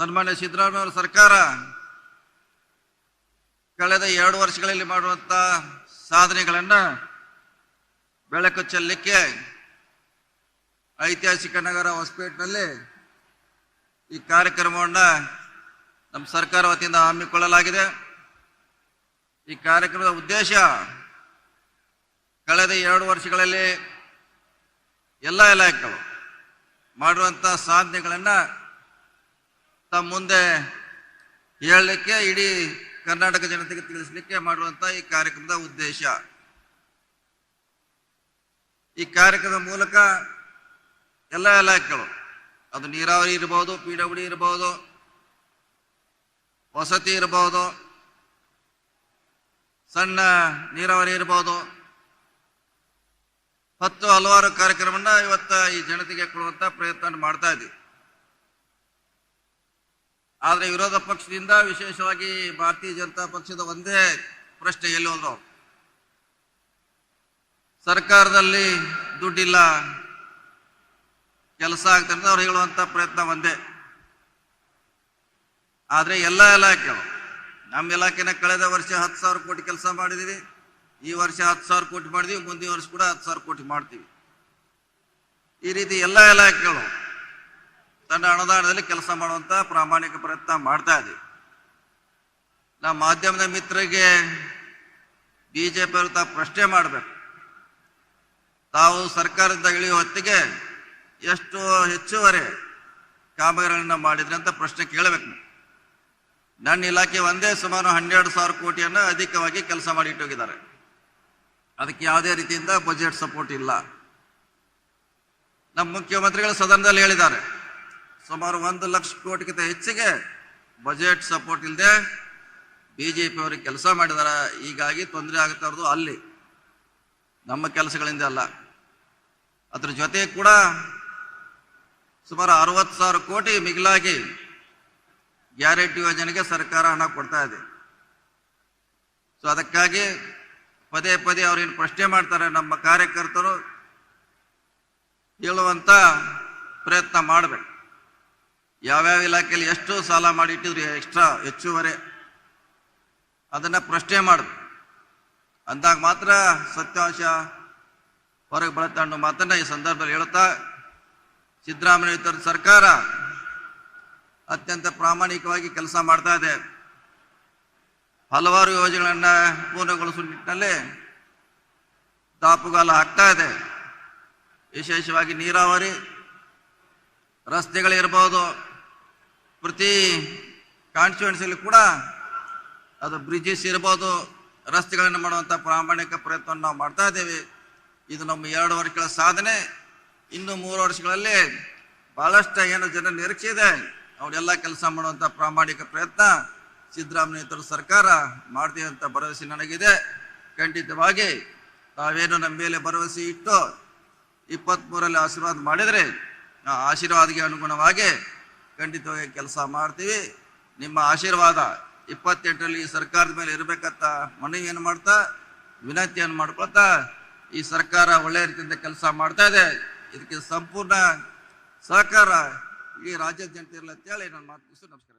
ಸನ್ಮಾನ್ಯ ಸಿದ್ದರಾಮಯ್ಯ ಸರ್ಕಾರ ಕಳೆದ ಎರಡು ವರ್ಷಗಳಲ್ಲಿ ಮಾಡುವಂತ ಸಾಧನೆಗಳನ್ನ ಬೆಳಕು ಚೆಲ್ಲಲಿಕ್ಕೆ ಐತಿಹಾಸಿಕ ನಗರ ಹೊಸಪೇಟ್ನಲ್ಲಿ ಈ ಕಾರ್ಯಕ್ರಮವನ್ನ ನಮ್ಮ ಸರ್ಕಾರ ವತಿಯಿಂದ ಹಮ್ಮಿಕೊಳ್ಳಲಾಗಿದೆ. ಈ ಕಾರ್ಯಕ್ರಮದ ಉದ್ದೇಶ ಕಳೆದ ಎರಡು ವರ್ಷಗಳಲ್ಲಿ ಎಲ್ಲ ಇಲಾಖೆಗಳು ಮಾಡುವಂಥ ಸಾಧನೆಗಳನ್ನು ತಮ್ಮ ಮುಂದೆ ಹೇಳಲಿಕ್ಕೆ ಇಡೀ ಕರ್ನಾಟಕ ಜನತೆಗೆ ತಿಳಿಸಲಿಕ್ಕೆ ಮಾಡುವಂತ ಈ ಕಾರ್ಯಕ್ರಮದ ಉದ್ದೇಶ. ಈ ಕಾರ್ಯಕ್ರಮದ ಮೂಲಕ ಎಲ್ಲ ಇಲಾಖೆಗಳು, ಅದು ನೀರಾವರಿ ಇರಬಹುದು ಪಿ ಡಬ್ಲ್ಯೂ ಡಿ ಇರಬಹುದು ವಸತಿ ಇರಬಹುದು ಸಣ್ಣ ನೀರಾವರಿ ಇರಬಹುದು ಹತ್ತು ಹಲವಾರು ಕಾರ್ಯಕ್ರಮನ ಇವತ್ತ ಈ ಜನತೆಗೆ ಕೊಡುವಂತ ಪ್ರಯತ್ನ ಮಾಡ್ತಾ ಇದ್ದೀವಿ. ಆದ್ರೆ ವಿರೋಧ ಪಕ್ಷದಿಂದ ವಿಶೇಷವಾಗಿ ಭಾರತೀಯ ಜನತಾ ಪಕ್ಷದ ಒಂದೇ ಪ್ರಶ್ನೆ, ಎಲ್ಲಿ ಹೋದ್ರು? ಸರ್ಕಾರದಲ್ಲಿ ದುಡ್ಡಿಲ್ಲ, ಕೆಲಸ ಆಗ್ತದೆ ಅಂತ ಅವ್ರು ಹೇಳುವಂತ ಪ್ರಯತ್ನ ಒಂದೇ ಆದ್ರೆ ಎಲ್ಲ ಇಲಾಖೆಗಳು, ನಮ್ಮ ಇಲಾಖೆನ ಕಳೆದ ವರ್ಷ ಹತ್ತು ಸಾವಿರ ಕೋಟಿ ಕೆಲಸ ಮಾಡಿದೀವಿ, ಈ ವರ್ಷ ಹತ್ತು ಸಾವಿರ ಕೋಟಿ ಮಾಡಿದೀವಿ, ಮುಂದಿನ ವರ್ಷ ಕೂಡ ಹತ್ತು ಸಾವಿರ ಕೋಟಿ ಮಾಡ್ತೀವಿ ಈ ರೀತಿ ಎಲ್ಲ ಇಲಾಖೆಗಳು ತನ್ನ ಅನುದಾನದಲ್ಲಿ ಕೆಲಸ ಮಾಡುವಂತ ಪ್ರಾಮಾಣಿಕ ಪ್ರಯತ್ನ ಮಾಡ್ತಾ ಇದೆ. ನಮ್ಮ ಮಾಧ್ಯಮದ ಮಿತ್ರರಿಗೆ ಬಿಜೆಪಿ ಅವರು ತಾವು ಪ್ರಶ್ನೆ ಮಾಡಬೇಕು. ತಾವು ಸರ್ಕಾರದಿಂದ ಇಳಿಯುವ ಹೊತ್ತಿಗೆ ಎಷ್ಟು ಹೆಚ್ಚುವರಿ ಕಾಮಗಾರಿಗಳನ್ನ ಮಾಡಿದ್ರಿ ಅಂತ ಪ್ರಶ್ನೆ ಕೇಳಬೇಕು. ನನ್ನ ಇಲಾಖೆ ಒಂದೇ ಸುಮಾರು ಹನ್ನೆರಡು ಸಾವಿರ ಕೋಟಿಯನ್ನ ಅಧಿಕವಾಗಿ ಕೆಲಸ ಮಾಡಿ ಇಟ್ಟೋಗಿದ್ದಾರೆ. ಅದಕ್ಕೆ ಯಾವುದೇ ರೀತಿಯಿಂದ ಬಜೆಟ್ ಸಪೋರ್ಟ್ ಇಲ್ಲ. ನಮ್ಮ ಮುಖ್ಯಮಂತ್ರಿಗಳು ಸದನದಲ್ಲಿ ಹೇಳಿದ್ದಾರೆ. ಸುಮಾರು ಒಂದು ಲಕ್ಷ ಕೋಟಿಗಿಂತ ಹೆಚ್ಚಿಗೆ ಬಜೆಟ್ ಸಪೋರ್ಟ್ ಇಲ್ಲದೆ ಬಿಜೆಪಿ ಅವರಿಗೆ ಕೆಲಸ ಮಾಡಿದಾರ. ಹೀಗಾಗಿ ತೊಂದರೆ ಆಗುತ್ತಾ ಇರೋದು ಅಲ್ಲಿ. ನಮ್ಮ ಕೆಲಸಗಳಿಂದ ಅಲ್ಲ. ಅದ್ರ ಜೊತೆ ಕೂಡ ಸುಮಾರು ಅರವತ್ತು ಸಾವಿರ ಕೋಟಿ ಮಿಗಿಲಾಗಿ ಗ್ಯಾರಂಟಿ ಯೋಜನೆಗೆ ಸರ್ಕಾರ ಹಣ ಕೊಡ್ತಾ ಇದೆ. ಸೊ ಅದಕ್ಕಾಗಿ ಪದೇ ಪದೇ ಅವ್ರೇನು ಪ್ರಶ್ನೆ ಮಾಡ್ತಾರೆ, ನಮ್ಮ ಕಾರ್ಯಕರ್ತರು ಹೇಳುವಂಥ ಪ್ರಯತ್ನ ಮಾಡಬೇಕು. ಯಾವ್ಯಾವ ಇಲಾಖೆಯಲ್ಲಿ ಎಷ್ಟು ಸಾಲ ಮಾಡಿ ಇಟ್ಟಿದ್ರು ಎಕ್ಸ್ಟ್ರಾ ಹೆಚ್ಚುವರೆ. ಅದನ್ನ ಪ್ರಶ್ನೆ ಮಾಡು ಅಂದಾಗ ಮಾತ್ರ ಸತ್ಯಾಂಶ ಹೊರಗೆ ಬರುತ್ತೆ ಅನ್ನೋ ಮಾತನ್ನ ಈ ಸಂದರ್ಭದಲ್ಲಿ ಹೇಳ್ತಾ ಸಿದ್ದರಾಮಯ್ಯ ನೇತೃತ್ವದ ಸರ್ಕಾರ ಅತ್ಯಂತ ಪ್ರಾಮಾಣಿಕವಾಗಿ ಕೆಲಸ ಮಾಡ್ತಾ ಇದೆ. ಹಲವಾರು ಯೋಜನೆಗಳನ್ನ ಪೂರ್ಣಗೊಳಿಸುವ ನಿಟ್ಟಿನಲ್ಲಿ ದಾಪುಗಾಲ ಆಗ್ತಾ ಇದೆ. ವಿಶೇಷವಾಗಿ ನೀರಾವರಿ ರಸ್ತೆಗಳಿರ್ಬೋದು ಪ್ರತಿ ಕಾನ್ಸ್ಟಿಟ್ಯೂನ್ಸಿಯಲ್ಲಿ ಕೂಡ ಅದು ಬ್ರಿಡ್ಜಸ್ ಇರ್ಬೋದು ರಸ್ತೆಗಳನ್ನು ಮಾಡುವಂಥ ಪ್ರಾಮಾಣಿಕ ಪ್ರಯತ್ನವನ್ನು ನಾವು ಮಾಡ್ತಾ ಇದ್ದೇವೆ. ಇದು ನಮ್ಮ ಎರಡು ವರ್ಷಗಳ ಸಾಧನೆ. ಇನ್ನು ಮೂರು ವರ್ಷಗಳಲ್ಲಿ ಭಾಳಷ್ಟು ಏನು ಜನ ನಿರೀಕ್ಷೆ ಇದೆ. ಅವರೆಲ್ಲ ಕೆಲಸ ಮಾಡುವಂಥ ಪ್ರಾಮಾಣಿಕ ಪ್ರಯತ್ನ ಸಿದ್ದರಾಮಯ್ಯ ಸರ್ಕಾರ ಮಾಡ್ತೀವಿ ಅಂತ ಭರವಸೆ ನನಗಿದೆ. ಖಂಡಿತವಾಗಿ ತಾವೇನು ನಮ್ಮ ಮೇಲೆ ಭರವಸೆ ಇಟ್ಟು ಇಪ್ಪತ್ತ್ಮೂರಲ್ಲಿ ಆಶೀರ್ವಾದ ಮಾಡಿದರೆ, ಆ ಆಶೀರ್ವಾದಕ್ಕೆ ಅನುಗುಣವಾಗಿ ಖಂಡಿತವಾಗಿ ಕೆಲಸ ಮಾಡ್ತೀವಿ. ನಿಮ್ಮ ಆಶೀರ್ವಾದ ಇಪ್ಪತ್ತೆಂಟರಲ್ಲಿ ಈ ಸರ್ಕಾರದ ಮೇಲೆ ಇರಬೇಕಂತ ಏನು ಮಾಡ್ತಾ, ವಿನಂತಿಯನ್ನು ಮಾಡ್ಕೊಳ್ತಾ ಈ ಸರ್ಕಾರ ಒಳ್ಳೆಯ ರೀತಿಯಿಂದ ಕೆಲಸ ಮಾಡ್ತಾ ಇದೆ. ಇದಕ್ಕೆ ಸಂಪೂರ್ಣ ಸಹಕಾರ ಈ ರಾಜ್ಯದ ಜನತೆ ಇರಲಿ ಅಂತೇಳಿ ನಾನು ಮಾತು ನಮಸ್ಕಾರ.